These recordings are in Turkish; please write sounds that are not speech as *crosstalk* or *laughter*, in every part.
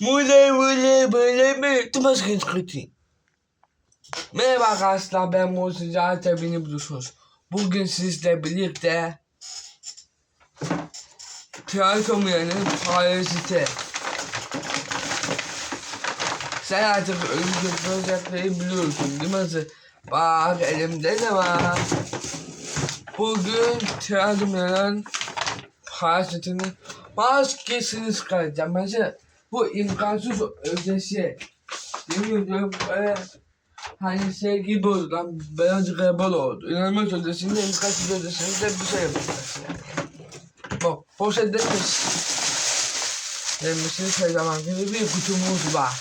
Böyle böyle böyle mi? Tımaş genç kıtı. Merhaba arkadaşlar ben Musa Zaten beni biliyorsunuz. Bugün sizle birlikte Tiyatromuyanın paraziti. Sen artık ölümcül projeleri biliyorsun değil mi? Bak elimde ne var? Bugün Tiyatromuyanın parazitinin maskesini çıkaracağım. Mesela bu imkansız ötesi. Yemin ediyorum böyle hani şey gibi oldu lan beyaz rebel oldu. İnanılmaz ötesinde imkansız ötesinde bir şey yapacağız yani. Bak poşette Demişsiniz her zaman gibi bir kutumuz var.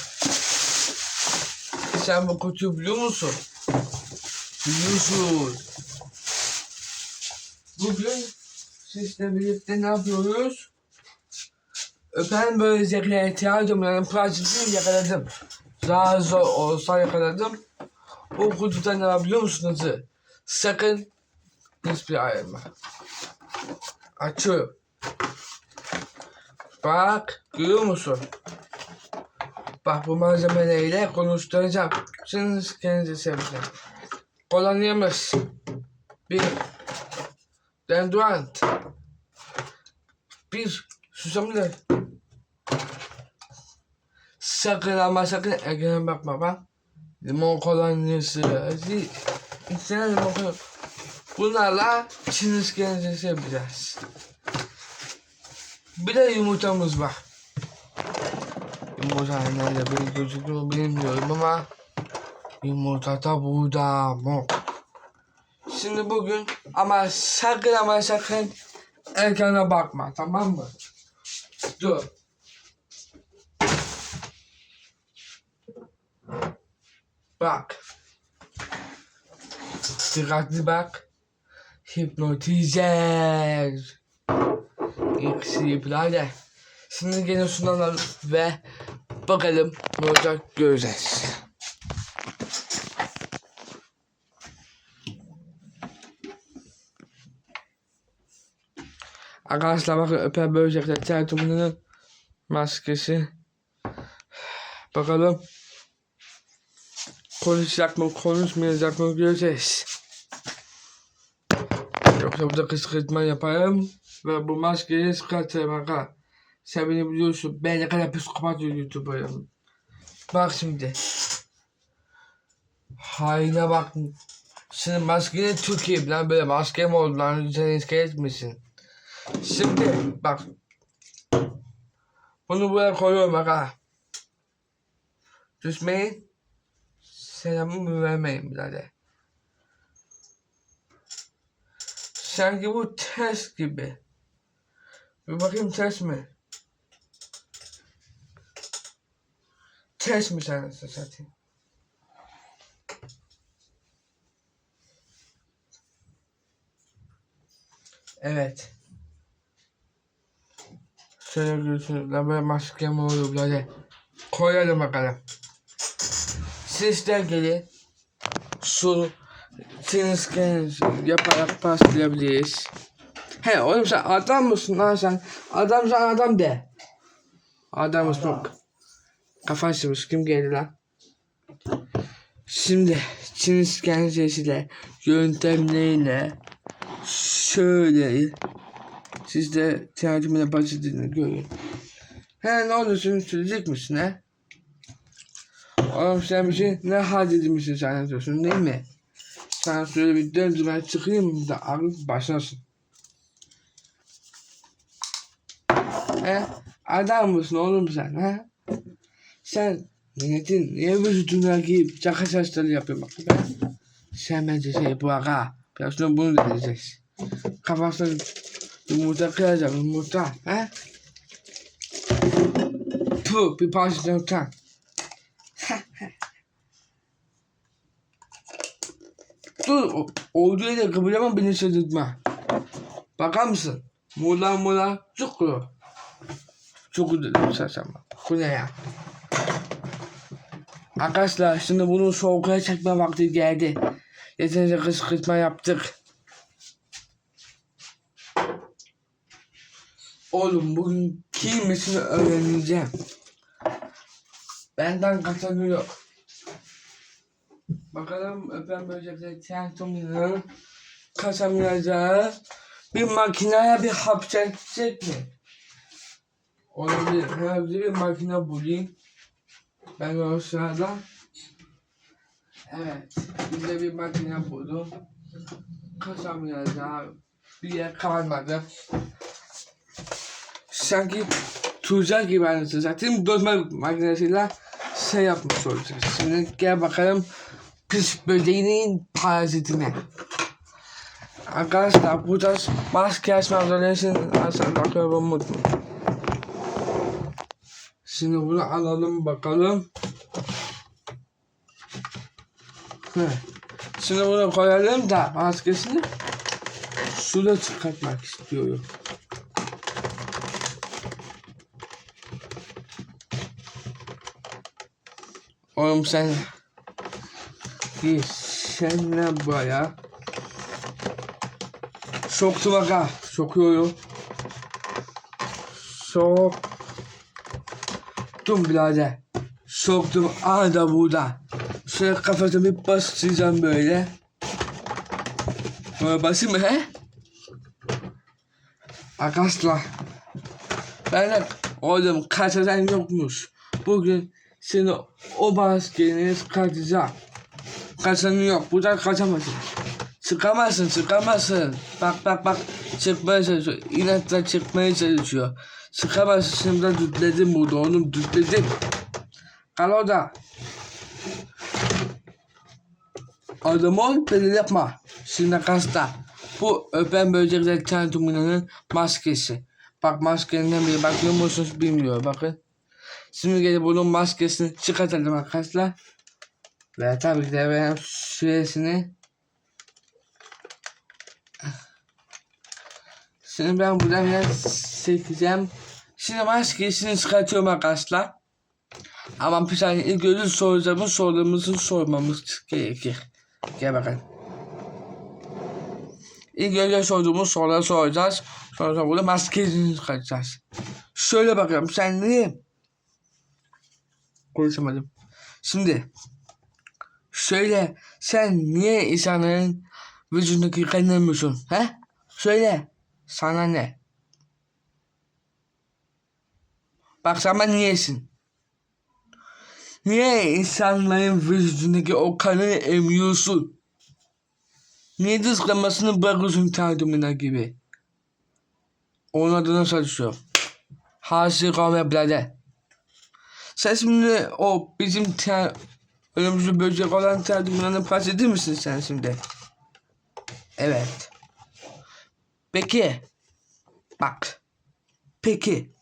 Sen bu kutuyu biliyor musun? Biliyorsun. Bugün sizle birlikte ne yapıyoruz? Öpen böcekle ihtiyacım yani pratikini yakaladım. Daha zor olsa yakaladım. Bu kutuda ne var biliyor musunuz? Sakın hiçbir ayrılma. Açıyorum. Bak görüyor musun? Bak bu malzemelerle konuşturacağım. Şimdi kendinizi seveceğim. Kolonyamız. Bir. Dendurant. Bir. Susamlı. Sakın ama sakın ekrana bakma bak. Limon kolonyası. İçine limon kolonyası. Bunlarla Çin iskelesi yapacağız. Bir de yumurtamız var. Yumurta nerede bir gözüküyor bilmiyorum ama yumurta da burada mı? Şimdi bugün ama sakın ama sakın ekrana bakma tamam mı? Dur. Bak. Dikkatli bak. Hipnotizer. İkisi iplerle. Şimdi gene sunalım ve bakalım ne olacak göreceğiz. Arkadaşlar bakın öper böcekler tertumunun maskesi. Bakalım konuşacak mı konuşmayacak mı göreceğiz. Yoksa burada kışkırtma yaparım ve bu maskeyi çıkartırım aga. Sen beni biliyorsun ben ne kadar psikopat youtuberım. Bak şimdi. Haine bak. Şimdi maskeni Türkiye lan böyle maske mi oldu lan sen iskelet misin? Şimdi bak. Bunu buraya koyuyorum aga. Düşmeyin. Selamımı vermeyin birader. Sanki bu test gibi. Bir bakayım test mi? Test mi sen satayım? Evet. Şöyle görüyorsunuz. Lan böyle maske mi olur böyle? Koyalım bakalım. Sizler gelin. Su tenis yaparak paslayabiliriz. He oğlum sen adam mısın lan sen? Adam sen adam de. Adam mısın? Kafan sıvış kim geldi lan? Şimdi Çin iskencesiyle yöntemleriyle şöyle siz de tercümeyle basitini görün. He ne oldu söyleyecek misin he? Sen bir şey ne halledilmişsin zannediyorsun değil mi? Sen şöyle bir döndüren çıkayım da ağrı başlasın. He? Adam mısın oğlum sen he? Sen milletin niye vücuduna giyip çaka saçları yapıyorsun bak be? Sen bence şey bu aga. Biraz bunu deneyeceğiz. Kafasına yumurta kıracağım yumurta he? Puh bir parçadan utan. Dur o- olduğu yere kıpırdama beni şaşırtma. Bakar mısın? Mola mola. Çukur dedim şaşırma. Bu ne ya? Arkadaşlar şimdi bunu soğukaya çekme vakti geldi. Yeterince kışkırtma yaptık. Oğlum bugün giymesini öğreneceğim. Benden kazanıyor. Bakalım öpen böcekler tiyatromunun kazanacağı bir makineye bir hapsedecek mi? Olabilir. Herhalde bir makine bulayım. Ben o sırada Evet. Bir de bir makine buldum. Kazanacağı bir yer kalmadı. Sanki tuzak gibi anlatıyor. Zaten dozma makinesiyle şey yapmış olacağız. Şimdi gel bakalım pis böceğinin parazitine. Arkadaşlar burada maske açmak zorundasın. Aslında bakıyorum mutlu. Şimdi bunu alalım bakalım. Heh. Şimdi bunu koyalım da maskesini suda çıkartmak istiyorum. Oğlum sen bir senle baya soktu baka sokuyorum. Soktum birader. Soktum da burada. Şöyle kafasına bir basacağım böyle. Böyle basayım mı he? Arkadaşlar. Ben oğlum kaçadan yokmuş. Bugün seni o maskeni kaçacağım. Kaçanı yok. Buradan kaçamazsın. Çıkamazsın, çıkamazsın. Bak bak bak. Çıkmaya çalışıyor. İnatla çıkmaya çalışıyor. Çıkamazsın. Şimdi dütledim burada. Onu dütledim. Kal orada. Adam ol, beni yapma. Şimdi kasta. Bu öpen böcekler tantumunanın maskesi. Bak maskenden biri bakıyor musunuz bilmiyor bakın. Şimdi gelip bunun maskesini çıkartalım arkadaşlar. Ve tabii ki de ben süresini Şimdi ben buradan biraz çekeceğim. Şimdi maskesini çıkartıyorum arkadaşlar. Ama bir saniye ilk önce soracağımız sorularımızı sormamız gerekir. Gel bakalım. İlk önce sorduğumuz soruları soracağız. Sonra burada maskesini çıkartacağız. Şöyle bakalım sen niye konuşamadım. Şimdi söyle sen niye insanların vücudundaki kanlamıyorsun? He? Söyle. Sana ne? Bak sana niyesin? Niye insanların vücudundaki o kanı emiyorsun? Niye dışlamasını bırakıyorsun tadımına gibi? Onun adına çalışıyor. Hasi kavme blade. Sen şimdi o bizim ter, ölümcül böcek olan tadımlarını bahseder misin sen şimdi? Evet. Peki. Bak. Peki.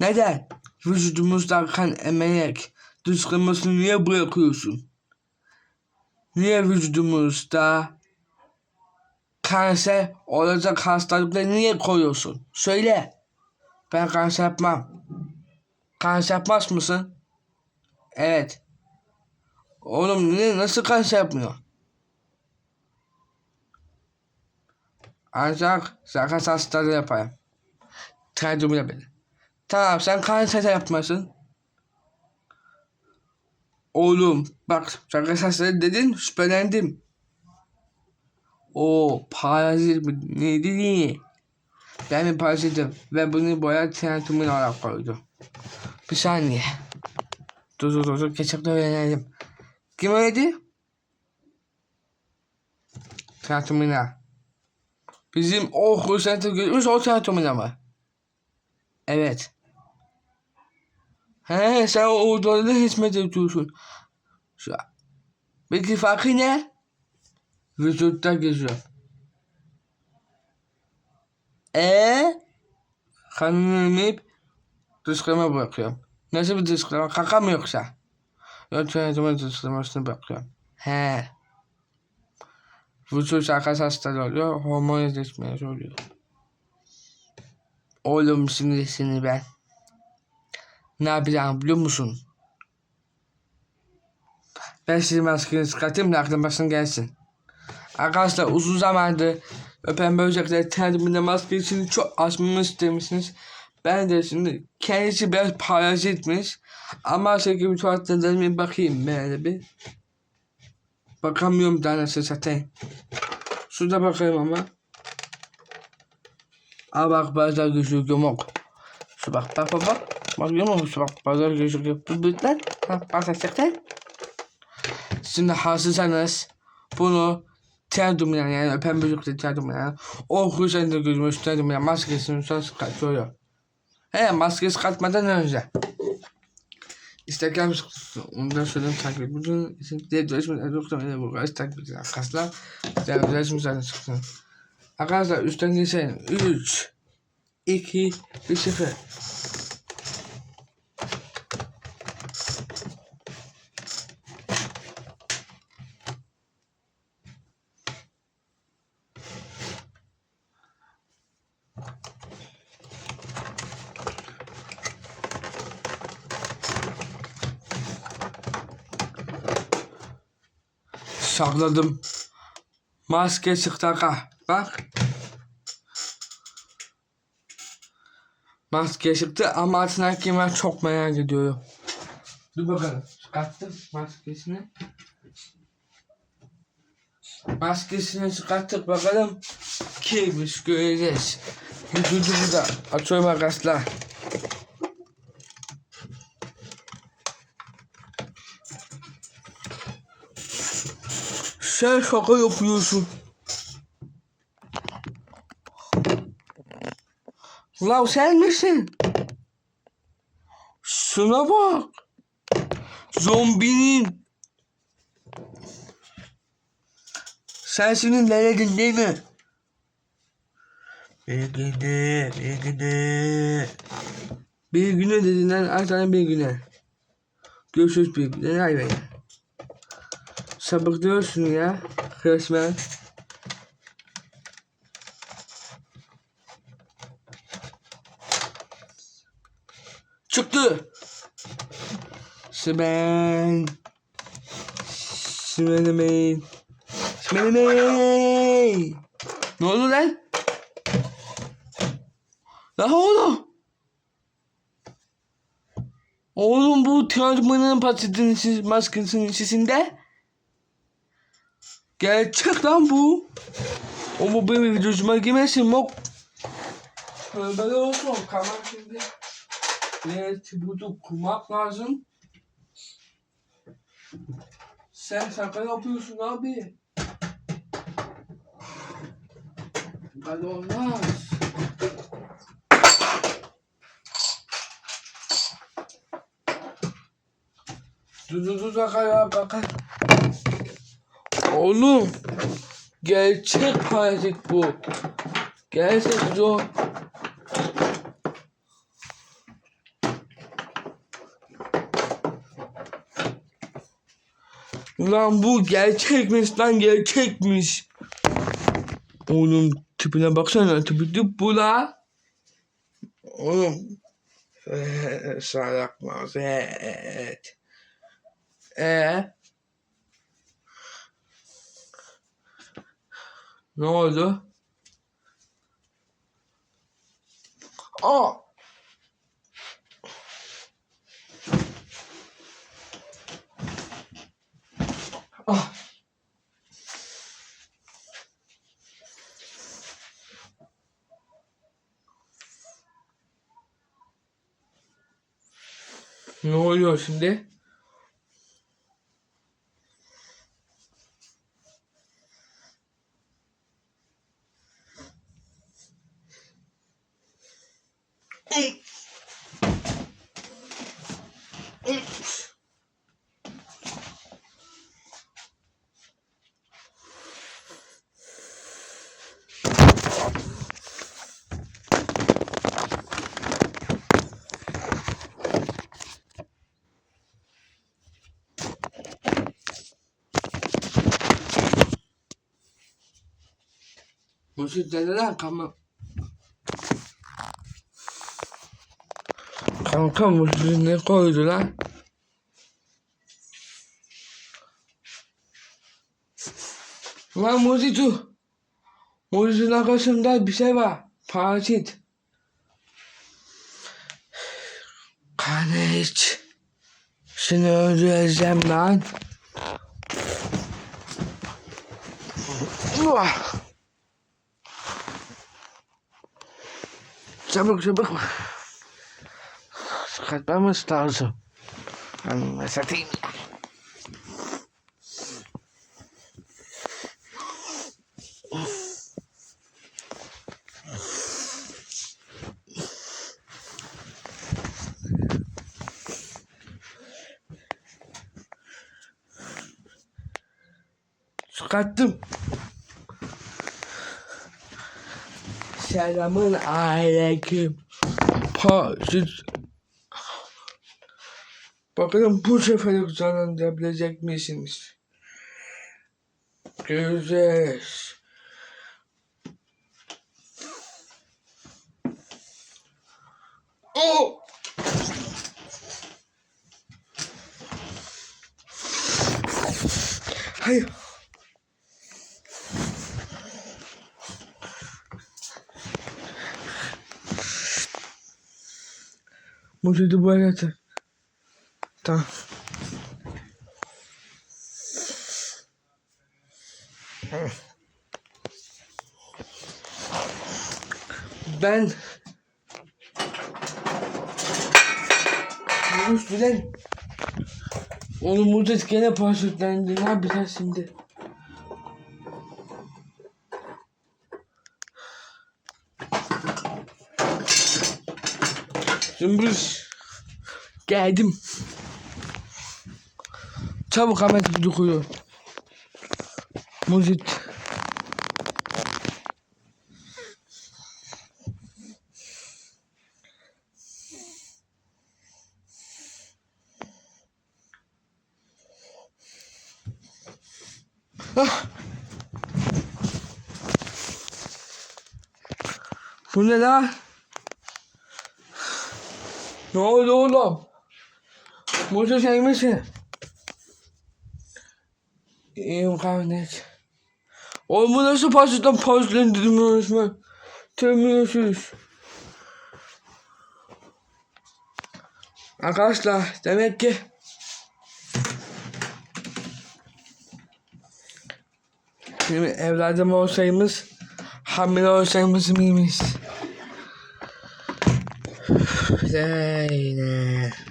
Neden? Vücudumuzdan kan emerek dışkırmasını niye bırakıyorsun? Niye vücudumuzda kanser olacak hastalıkları niye koyuyorsun? Söyle. Ben kanser yapmam. Kanser yapmaz mısın? Evet. Oğlum ne, nasıl kanser yapmıyor? Ancak sakat hastalığı yaparım. Tercümle beni. Tamam sen kanser yapmasın. Oğlum bak sakat hastalığı dedin şüphelendim. O parazit mi? Neydi niye? Ben bir parazitim ve bunu boya tiyatrumun olarak koydum. Bir saniye. Dur dur dur dur geçip öğrenelim. Kim öyledi? Tiyatromuna. Bizim o Hüseyin'de görmüş o tiyatromuna mı? Evet. He sen o odalarda hizmet ediyorsun. Şu, peki farkı ne? Vücutta geziyor. Eee? Kanını emip dışkırma bırakıyorum. Nasıl bir dışkırma? Kaka mı yoksa? Yok hayatımın dışkırmasını bırakıyorum. He. Vücut şakası hastalığı oluyor. Hormon yetişmesi oluyor. Oğlum şimdi seni ben. Ne yapacağım biliyor musun? Ben sizi maskeni çıkartayım da başına gelsin. Arkadaşlar uzun zamandır öpen böcekler teriminde maske için çok açmamı istemişsiniz. Ben de şimdi kendisi biraz parazitmiş. Ama şöyle bir tuvalette de bir bakayım böyle bir. Bakamıyorum daha nasıl satayım. Şurada bakayım ama. Aa bak bazen gözü yumuk. Şu bak bak bak bak. Bak yumuk şu bak bazen gözü yumuk. Bu bütler. Ha bak çıktı. Şimdi hazırsanız bunu tiyatrom yani öpen büyükte tiyatrom yani o kuşanda gözümüz tiyatrom yani maskesini söz kaçıyor. He maskesi katmadan önce. Instagram ondan sonra takip isim diye dolaşmış. Yoksa beni bu kadar takip edin arkadaşlar. Diğer dolaşmış zaten çıksın. Arkadaşlar üstten geçelim. 3 2 1 0 Sakladım. Maske çıktı aga. Bak. Maske çıktı ama altındaki ben çok merak ediyorum. Dur bakalım. Çıkarttım maskesini. Maskesini çıkarttık bakalım. Kimmiş göreceğiz. Vücudu burada. Açıyorum arkadaşlar. Sen şaka yapıyorsun. Lan sen misin? Şuna bak. Zombinin. Sensinin denedin değil mi? Bir güne, bir güne. Bir güne dedin lan, ay sana bir güne. Görüşürüz bir güne, ay be. Sabıklıyorsun ya, resmen. Çıktı. Simen. Simenemeyin. Simenemeyin. Ne oldu lan? Lan oğlum. Oğlum bu tiyatronun patatesinin siz maskesinin içinde. Gerçek lan bu. O bu benim videosuma girmesin mok. Böyle olsun. Kamera şimdi. Evet, bunu kurmak lazım. Sen şaka yapıyorsun abi. Hadi olmaz. Dur dur dur ya bakın. Oğlum. Gerçek parazit bu. Gerçek bu. Lan bu gerçekmiş lan gerçekmiş. Oğlum tipine baksana tipi tip bu la. Oğlum. Eee, Salak mazet. Eee? Ne oldu? Aa! Ah. Ne oluyor şimdi? Musi dedeler kama. Kanka Musi ne koydu lan? Lan Musi dur. Musi'nin arkasında bir şey var. Parazit. Kaneç. Seni öldüreceğim lan. Uah. Çabuk çabuk. Kaçmamız lazım. Anne satayım ya. Çıkarttım. Selamun aleyküm. Pasit. Bakalım bu seferlik canlandırabilecek misiniz? Göreceğiz. Oh! Hayır. Tu puedes hacer. Tamam. Ben Yunus bilen Oğlum Mucit gene paraşütlendi. Ne yapacağız şimdi? Zümrüt. Geldim. Çabuk Ahmet dokuyor. Mucit. Ah. Bu ne lan? Ne oldu oğlum? Motor sen misin? İyiyim kardeş. Oğlum bu nasıl pasından paslandırmıyoruz mu? Temiyorsunuz. Arkadaşlar demek ki Bizim evladım olsaymış hamile olsaymış mıymış? *laughs* ふざいね。